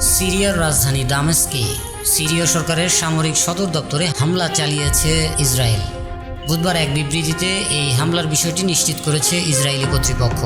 সিরিয়ার রাজধানী দামেস্কে সিরীয় সরকারের সামরিক সদর দপ্তরে হামলা চালিয়েছে ইসরায়েল। বুধবার এক বিবৃতিতে এই হামলার বিষয়টি নিশ্চিত করেছে ইসরায়েলি কর্তৃপক্ষ।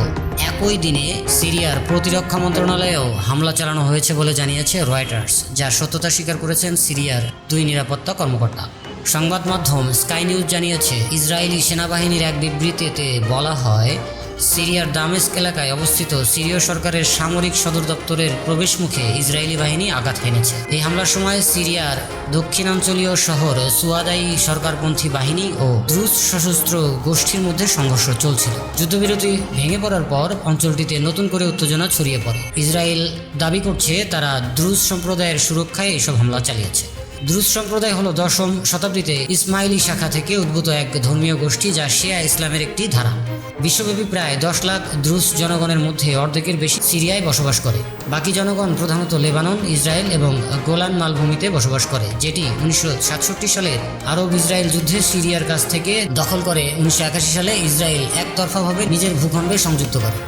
একই দিনে সিরিয়ার প্রতিরক্ষা মন্ত্রণালয়েও হামলা চালানো হয়েছে বলে জানিয়েছে রয়টার্স যার সত্যতা স্বীকার করেছেন সিরিয়ার দুই নিরাপত্তা কর্মকর্তা। সংবাদ মাধ্যম স্কাই নিউজ জানিয়েছে, ইসরায়েলি সেনাবাহিনীর এক বিবৃতিতে বলা হয় সিরিয়ার দামেস্ক এলাকায় অবস্থিত সিরীয় সরকারের সামরিক সদর দপ্তরের প্রবেশমুখে ইসরায়েলি বাহিনী আঘাত হেনেছে। এই হামলার সময় সিরিয়ার দক্ষিণাঞ্চলীয় শহর সুয়াদাই সরকারপন্থী বাহিনী ও দ্রুজ সশস্ত্র গোষ্ঠীর মধ্যে সংঘর্ষ চলছিল। যুদ্ধবিরতি ভেঙে পড়ার পর অঞ্চলটিতে নতুন করে উত্তেজনা ছড়িয়ে পড়ে। ইসরায়েল দাবি করছে, তারা দ্রুজ সম্প্রদায়ের সুরক্ষায় এসব হামলা চালিয়েছে। দ্রুজ সম্প্রদায় হলো দশম শতাব্দীতে ইসমাইলি শাখা থেকে উদ্ভূত এক ধর্মীয় গোষ্ঠী যা শিয়া ইসলামের একটি ধারা। বিশ্বব্যাপী প্রায় দশ লাখ দ্রুজ জনগণের মধ্যে অর্ধেকের বেশি সিরিয়ায় বসবাস করে। বাকি জনগণ প্রধানত লেবানন, ইসরায়েল এবং গোলান মালভূমিতে বসবাস করে, যেটি উনিশশো সাতষট্টি সালের আরব ইসরায়েল যুদ্ধে সিরিয়ার কাছ থেকে দখল করে। উনিশশো একাশি সালে ইসরায়েল একতরফাভাবে নিজের ভূখণ্ডে সংযুক্ত করে।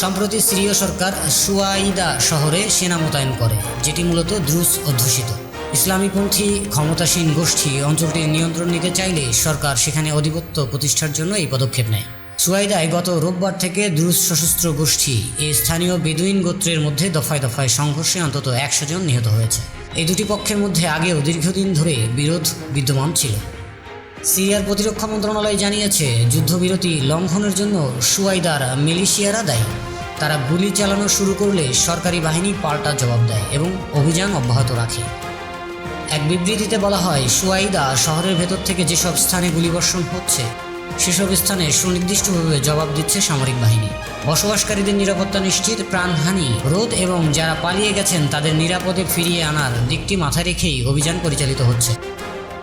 সম্প্রতি সিরীয় সরকার সুয়াইদা শহরে সেনা মোতায়েন করে, যেটি মূলত দ্রুজ অধ্যুষিত। ইসলামীপন্থী ক্ষমতাসীন গোষ্ঠী অঞ্চলটির নিয়ন্ত্রণ নিতে চাইলে সরকার সেখানে আধিপত্য প্রতিষ্ঠার জন্য এই পদক্ষেপ নেয়। সুয়াইদায় গত রোববার থেকে দ্রুজ সশস্ত্র গোষ্ঠী এ স্থানীয় বেদুইন গোত্রের মধ্যে দফায় দফায় সংঘর্ষে অন্তত একশো জন নিহত হয়েছে। এই দুটি পক্ষের মধ্যে আগেও দীর্ঘদিন ধরে বিরোধ বিদ্যমান ছিল। সিরিয়ার প্রতিরক্ষা মন্ত্রণালয় জানিয়েছে, যুদ্ধবিরতি লঙ্ঘনের জন্য সুয়াইদার মিলিশিয়ারা দায়ী। তারা গুলি চালানো শুরু করলে সরকারি বাহিনী পাল্টা জবাব দেয় এবং অভিযান অব্যাহত রাখে। এক বিবৃতিতে বলা হয়, সুয়াইদা শহরের ভেতর থেকে যেসব স্থানে গুলিবর্ষণ হচ্ছে সেসব স্থানে সুনির্দিষ্টভাবে জবাব দিচ্ছে সামরিক বাহিনী। বসবাসকারীদের নিরাপত্তা নিশ্চিত, প্রাণহানি, রোধ এবং যারা পালিয়ে গেছেন তাদের নিরাপদে ফিরিয়ে আনার দিকটি মাথায় রেখেই অভিযান পরিচালিত হচ্ছে।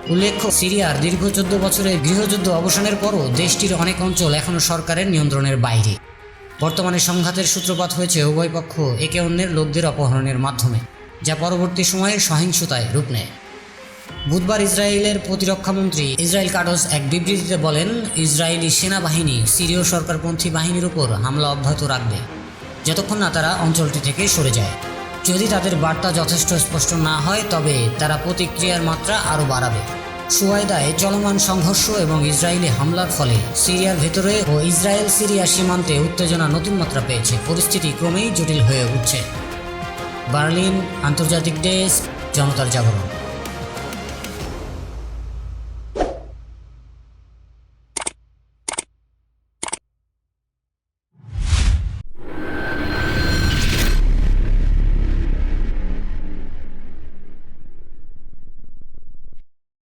উল্লেখ্য, সিরিয়ার দীর্ঘ চোদ্দ বছরের গৃহযুদ্ধ অবসানের পরও দেশটির অনেক অঞ্চল এখনও সরকারের নিয়ন্ত্রণের বাইরে। বর্তমানে সংঘাতের সূত্রপাত হয়েছে উভয় পক্ষ একে অন্যের লোকদের অপহরণের মাধ্যমে, যা পরবর্তী সময়ে সহিংসতায় রূপ নেয়। বুধবার ইসরায়েলের প্রতিরক্ষামন্ত্রী ইসরায়েল কাডস এক বিবৃতিতে বলেন, ইসরায়েলি সেনাবাহিনী সিরীয় সরকারপন্থী বাহিনীর উপর হামলা অব্যাহত রাখবে। যতক্ষণ না তারা অঞ্চলটি থেকে সরে যায়। যদি তাদের বার্তা যথেষ্ট স্পষ্ট না হয়, তবে তারা প্রতিক্রিয়ার মাত্রা আরও বাড়াবে। সুয়াইদায় চলমান সংঘর্ষ এবং ইসরায়েলি হামলার ফলে সিরিয়ার ভেতরে ও ইসরায়েল সিরিয়া সীমান্তে উত্তেজনা নতুন মাত্রা পেয়েছে। পরিস্থিতি ক্রমেই জটিল হয়ে উঠছে। বার্লিন, আন্তর্জাতিক ডেস্ক, জনতার জাগরণ।